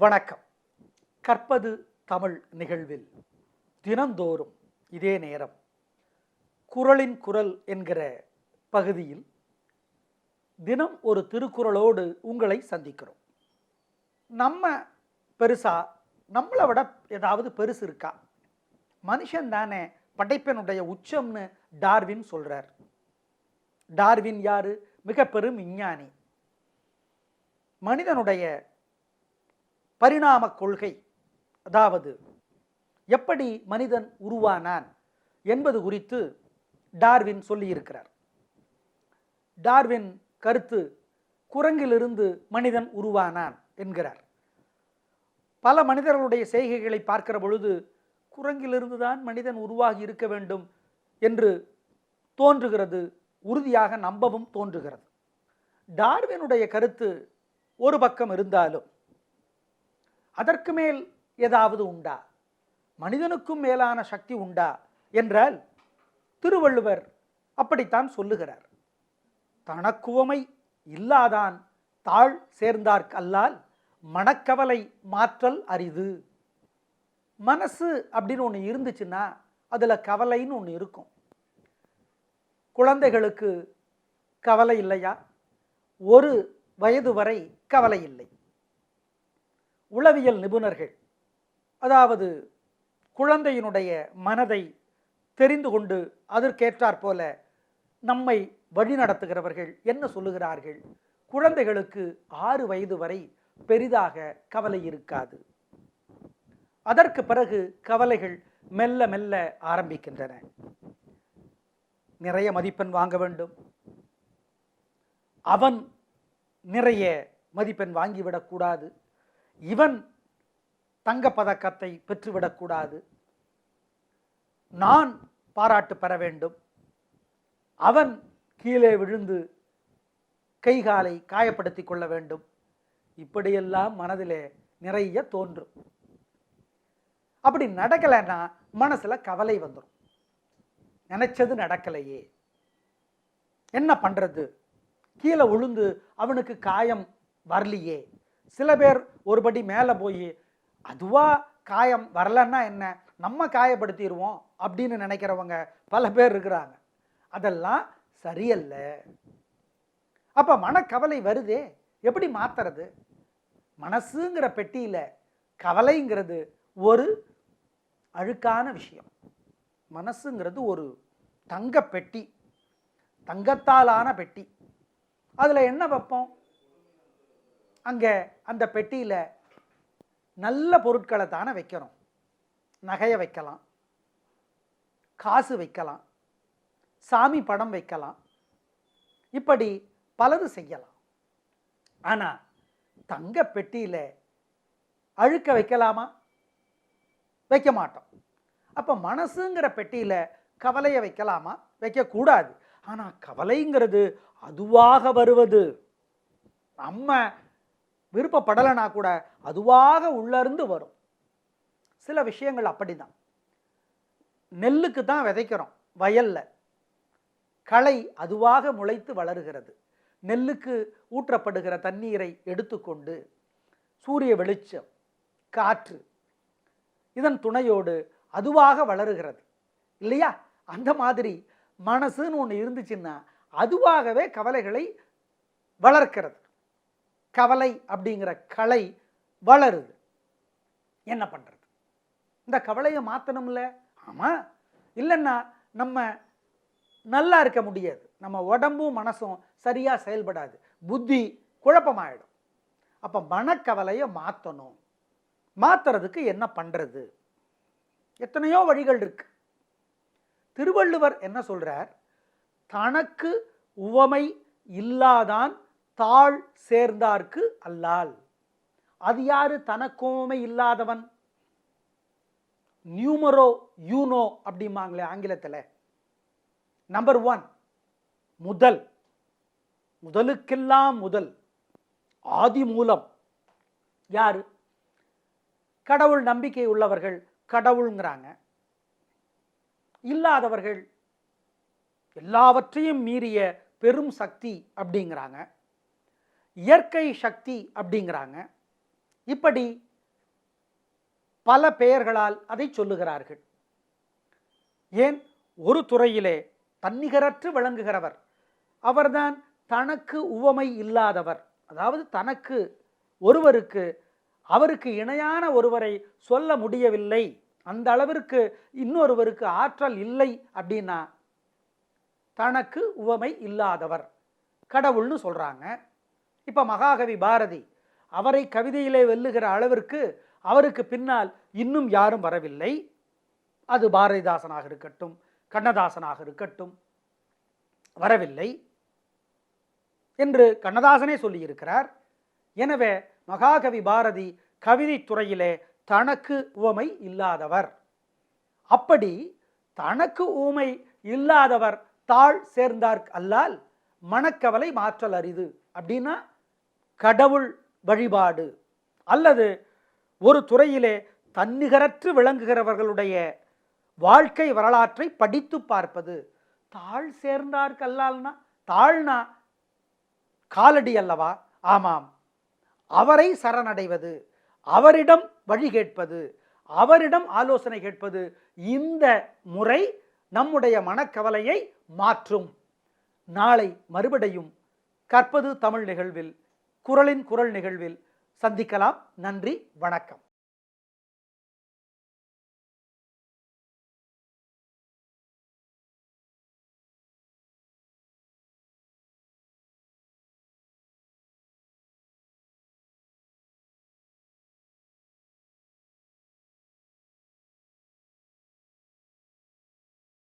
வணக்கம். கற்பது தமிழ் நிகழ்வில் தினந்தோறும் இதே நேரம். குரலின் குரல் என்கிற பகுதியில் தினம் ஒரு திருக்குறளோடு உங்களை சந்திக்கிறோம். நம்ம பெருசா நம்மளை விட ஏதாவது பெருசு இருக்கா? மனுஷன் தானே படைப்பனுடைய உச்சம்னு டார்வின் சொல்கிறார் டார்வின் யாரு? மிக பெரும் விஞ்ஞானி. மனிதனுடைய பரிணாம கொள்கை. அதாவது எப்படி மனிதன் உருவானான் என்பது குறித்து டார்வின் சொல்லியிருக்கிறார். டார்வின் கருத்து குரங்கிலிருந்து மனிதன் உருவானான் என்கிறார். பல மனிதர்களுடைய செய்கைகளை பார்க்கிற பொழுது குரங்கிலிருந்து தான் மனிதன் உருவாகி இருக்க வேண்டும் என்று தோன்றுகிறது உறுதியாக நம்பவும் தோன்றுகிறது. டார்வினுடைய கருத்து ஒரு பக்கம் இருந்தாலும் அதற்கு மேல் ஏதாவது உண்டா? மனிதனுக்கும் மேலான சக்தி உண்டா? என்றால் திருவள்ளுவர் அப்படித்தான் சொல்லுகிறார். தனக்குவமை இல்லாதான் தாழ் சேர்ந்தார்க் அல்லால் மனக்கவலை மாற்றல் அரிது. மனசு அப்படின்னு ஒன்று இருந்துச்சுன்னா அதில் கவலைன்னு ஒன்று இருக்கும். குழந்தைகளுக்கு கவலை இல்லையா? ஒரு வயது வரை கவலை இல்லை. உளவியல் நிபுணர்கள் அதாவது குழந்தையினுடைய மனதை தெரிந்து கொண்டு அதற்கேற்றாற் போல நம்மை வழிநடத்துகிறவர்கள் என்ன சொல்லுகிறார்கள்? குழந்தைகளுக்கு ஆறு வயது வரை பெரிதாக கவலை இருக்காது. அதற்கு பிறகு கவலைகள் மெல்ல மெல்ல ஆரம்பிக்கின்றன. நிறைய மதிப்பெண் வாங்க வேண்டும். அவன் நிறைய மதிப்பெண் வாங்கிவிடக்கூடாது இவன் தங்கப்பதக்கத்தை பெற்றுவிடக்கூடாது. நான் பாராட்டு பெற வேண்டும். அவன் கீழே விழுந்து கைகாலை காயப்படுத்தி கொள்ள வேண்டும். இப்படியெல்லாம் மனதிலே நிறைய தோன்றும். அப்படி நடக்கலைன்னா மனசில் கவலை வந்துடும் நினைச்சது நடக்கலையே. என்ன பண்ணுறது கீழே விழுந்து அவனுக்கு காயம் வரலையே. சில பேர் ஒருபடி மேலே போய் அதுவாக காயம் வரலன்னா என்ன? நம்ம காயப்படுத்திடுவோம் அப்படின்னு நினைக்கிறவங்க பல பேர் இருக்கிறாங்க. அதெல்லாம் சரியல்ல. அப்போ மனக்கவலை வருதே? எப்படி மாத்துறது? மனசுங்கிற பெட்டியில் கவலைங்கிறது ஒரு அழுக்கான விஷயம். மனசுங்கிறது ஒரு தங்க பெட்டி தங்கத்தாலான பெட்டி. அதில் என்ன வைப்போம்? அங்கே அந்த பெட்டியில் நல்ல பொருட்களை தானே வைக்கிறோம் நகையை வைக்கலாம். காசு வைக்கலாம். சாமி படம் வைக்கலாம். இப்படி பலது செய்யலாம். ஆனால் தங்க பெட்டியில் அழுக்க வைக்கலாமா? வைக்க மாட்டோம். அப்போ மனசுங்கிற பெட்டியில் கவலையை வைக்கலாமா? வைக்கக்கூடாது ஆனால் கவலைங்கிறது அதுவாக வருவது. நம்ம விருப்பப்படலைனா கூட அதுவாக உள்ளிருந்து வரும். சில விஷயங்கள் அப்படிதான். நெல்லுக்கு தான் விதைக்கிறோம் வயலில். களை அதுவாக முளைத்து வளருகிறது. நெல்லுக்கு ஊற்றப்படுகிற தண்ணீரை எடுத்துக்கொண்டு சூரிய வெளிச்சம் காற்று இதன் துணையோடு அதுவாக வளருகிறது. இல்லையா? அந்த மாதிரி மனசுன்னு ஒன்று இருந்துச்சுன்னா அதுவாகவே கவலைகளை வளர்க்கிறது. கவலை அப்படிங்கிற கலை வளருது. என்ன பண்ணுறது இந்த கவலையை மாற்றணும்ல ஆமாம் இல்லைன்னா நம்ம நல்லா இருக்க முடியாது. நம்ம உடம்பும் மனசும் சரியாக செயல்படாது. புத்தி குழப்பமாயிடும். அப்போ மனக்கவலையை மாற்றணும் மாத்துறதுக்கு என்ன பண்ணுறது எத்தனையோ வழிகள் இருக்கு. திருவள்ளுவர் என்ன சொல்கிறார் தனக்கு உவமை இல்லாதான் தாழ் சேர்ந்தார்க்கு அல்லால். அது யாரு? தனக்கோமை இல்லாதவன். நியூமரோ யூனோ அப்படிம்பாங்களே ஆங்கிலத்தில். நம்பர் ஒன் முதல். முதலுக்கெல்லாம் முதல். ஆதி மூலம். யார்? கடவுள் நம்பிக்கை உள்ளவர்கள் கடவுள்ங்கிறாங்க. இல்லாதவர்கள் எல்லாவற்றையும் மீறிய பெரும் சக்தி அப்படிங்கிறாங்க. இயற்கை சக்தி அப்படிங்கிறாங்க. இப்படி பல பெயர்களால் அதை சொல்லுகிறார்கள். ஏன்? ஒரு துறையிலே தன்னிகரற்று விளங்குகிறவர். அவர்தான் தனக்கு உவமை இல்லாதவர். அதாவது தனக்கு ஒருவருக்கு அவருக்கு இணையான ஒருவரை சொல்ல முடியவில்லை. அந்த அளவிற்கு இன்னொருவருக்கு ஆற்றல் இல்லை அப்படின்னா தனக்கு உவமை இல்லாதவர். கடவுள்னு சொல்கிறாங்க இப்போ மகாகவி பாரதி அவரை கவிதையிலே வெல்லுகிற அளவிற்கு அவருக்கு பின்னால் இன்னும் யாரும் வரவில்லை. அது பாரதிதாசனாக இருக்கட்டும் கண்ணதாசனாக இருக்கட்டும் வரவில்லை என்று கண்ணதாசனே சொல்லியிருக்கிறார். எனவே மகாகவி பாரதி கவிதை துறையிலே தனக்கு உவமை இல்லாதவர். அப்படி தனக்கு ஊமை இல்லாதவர் தாழ் சேர்ந்தார் அல்லால் மனக்கவலை மாற்றல் அரிது அப்படின்னா கடவுள் வழிபாடு. அல்லது ஒரு துறையிலே தன்னிகரற்று விளங்குகிறவர்களுடைய வாழ்க்கை வரலாற்றை படித்து பார்ப்பது. தாழ் சேர்ந்தார் கல்லால்னா தாழ்னா காலடி அல்லவா? ஆமாம். அவரை சரணடைவது அவரிடம் வழி கேட்பது அவரிடம் ஆலோசனை கேட்பது இந்த முறை நம்முடைய மனக்கவலையை மாற்றும். நாளை மறுபடியும் கற்பது தமிழ் நிகழ்வில். குரலின் குரல் நிகழ்வில் சந்திக்கலாம். நன்றி வணக்கம்.